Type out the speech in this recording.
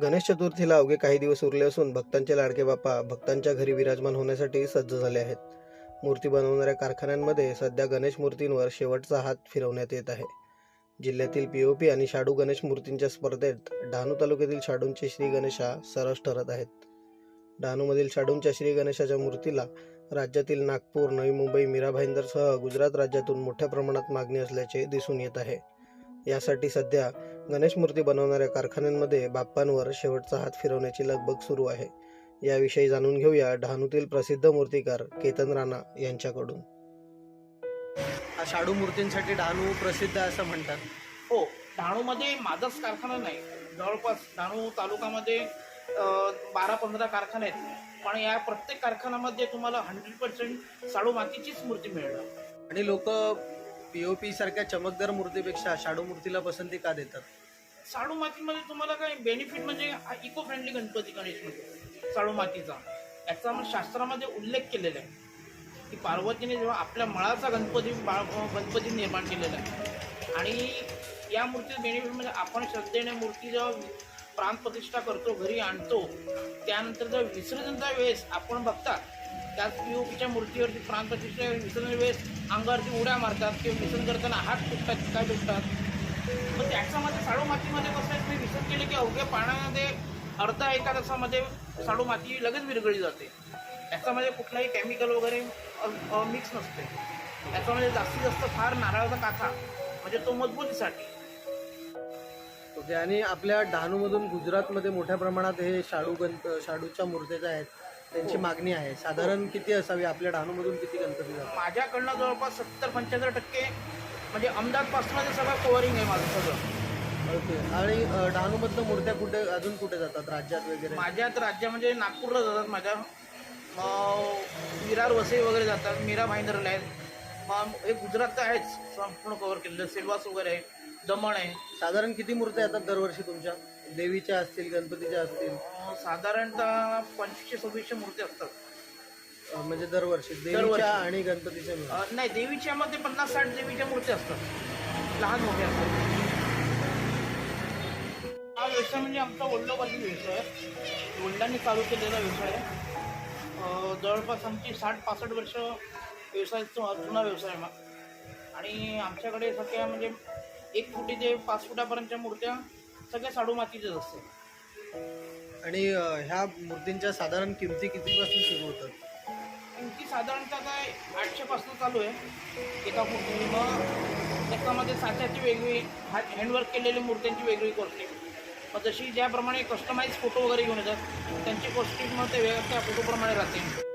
गणेश चतुर्थीला अवघे काही दिवस उरले असून भक्तांचे लाडके बाप्पा भक्तांच्या घरी विराजमान होण्यासाठी सज्ज झाले आहेत. मूर्ती बनवणाऱ्या कारखान्यांमध्ये सध्या गणेश मूर्तींवर शेवटचा हात फिरवण्यात येत आहे. जिल्ह्यातील पीओपी आणि शाडू गणेश मूर्तींच्या स्पर्धेत डहाणू तालुक्यातील शाडूंचे श्री गणेशा सरस ठरत आहेत. डहाणूमधील शाडूंच्या श्री गणेशाच्या मूर्तीला राज्यातील नागपूर नवी मुंबई मीरा भाईंदरसह गुजरात राज्यातून मोठ्या प्रमाणात मागणी असल्याचे दिसून येत आहे. यासाठी सध्या गणेश मूर्ती बनवणाऱ्या कारखान्यांमध्ये बाप्पांवर शेवटचा हात फिरवण्याची लगबग सुरू आहे. याविषयी जाणून घेऊया डहाणूतील प्रसिद्ध मूर्तिकार केतन राणा यांच्याकडून. हा शाडू मूर्तींसाठी डहाणू प्रसिद्ध आहे असं म्हणतात. हो डहाणूमध्ये माझाच कारखाना नाही. जवळपास डहाणू तालुक्यामध्ये बारा पंधरा कारखाने आहेत. पण या प्रत्येक कारखान्यामध्ये तुम्हाला हंड्रेड पर्सेंट साडू मातीचीच मूर्ती मिळणार. आणि लोक पी ओ सारख्या चमकदार मूर्तीपेक्षा शाडू मूर्तीला पसंती का देतात? साडू मातीमध्ये तुम्हाला काय बेनिफिट म्हणजे इको फ्रेंडली गणपती गणेश म्हणजे साडू मातीचा. याचा शास्त्रामध्ये उल्लेख केलेला आहे. की पार्वतीने जेव्हा आपल्या मळाचा गणपती बा- गणपती निर्माण केलेला आहे. आणि या मूर्तीचं बेनिफिट म्हणजे आपण श्रद्धेने मूर्ती जेव्हा प्राण प्रतिष्ठा करतो घरी आणतो त्यानंतर जर विसर्जनचा वेळेस आपण बघता त्याच पीओपीच्या मूर्तीवरती प्राणप्रतिष्ठा विसर्जन वेळेस अंगावरती उड्या मारतात किंवा विसर्जन करताना हात तुटतात काय तुटतात. मग त्याच्यामध्ये साडू मातीमध्ये कसं आहे तुम्ही विसर्जन केले की अवघ्या पाण्यामध्ये अर्धा एका तासामध्ये साडू माती लगेच विरघळली जाते. याच्यामध्ये कुठलाही केमिकल वगैरे मिक्स नसते. त्याच्यामध्ये जास्तीत जास्त फार नारळाचा काथा म्हणजे तो मजबूतीसाठी. ओके आणि आपल्या डहाणूमधून गुजरातमध्ये मोठ्या प्रमाणात हे शाडू गण शाडूच्या मूर्त्या ज्या आहेत त्यांची हो. मागणी आहे. साधारण किती असावी? आपल्या डहाणूमधून किती गणपती जातात? माझ्याकडनं जवळपास सत्तर पंच्याहत्तर टक्के म्हणजे अहमदाबादपासून ते सगळं कव्हरिंग आहे माझं सगळं. ओके. आणि अ, डहाणूमधलं मूर्त्या कुठे अजून कुठे जातात? राज्यात वगैरे? माझ्यात राज्यामध्ये नागपूरला जातात माझ्या. मग विरार वसई वगैरे जातात. मीरा भाईंदरला आहेत. मग हे गुजरात तर आहेच. संपूर्ण कव्हर केलेलं. सिल्वास वगैरे आहे. दमण आहे. साधारण किती मूर्त्या येतात दरवर्षी तुमच्या? देवीच्या असतील गणपतीच्या असतील? अं, साधारणतः पंचवीसशे सव्वीसशे मूर्ती असतात. अ, म्हणजे दरवर्षी. देवीच्या. आणि गणपतीच्या मिळून. अं, नाही देवीच्या मध्ये पन्नास साठ देवीच्या मूर्ती असतात. लहान मोठ्या असतात. हा व्यवसाय म्हणजे आमचा वडिलोपार्जित व्यवसाय. आहे वडिलांनी चालू केलेला व्यवसाय. आहे अं, जवळपास आमची साठ पासष्ट वर्ष व्यवसाय जु- जुना व्यवसाय आहे मग आणि आमच्याकडे सगळ्या म्हणजे एक फुटी ते पाच फुटापर्यंतच्या मूर्त्या सगळ्या साडू मातीच्याच असतात आणि ह्या मूर्तींच्या साधारण किमती कितीपासून सुरू होतात? किमती साधारणतः काय आठशेपासून चालू आहे. एका फुटी मग त्याच्यामध्ये साच्याची वेगळी हात हँडवर्क केलेली मूर्त्यांची वेगळी कॉस्टिंग मग जशी ज्याप्रमाणे कस्टमाइज फोटो वगैरे घेऊन येतात त्यांची कॉस्टिंग मग ते वेगळ्या त्या फोटोप्रमाणे राहते.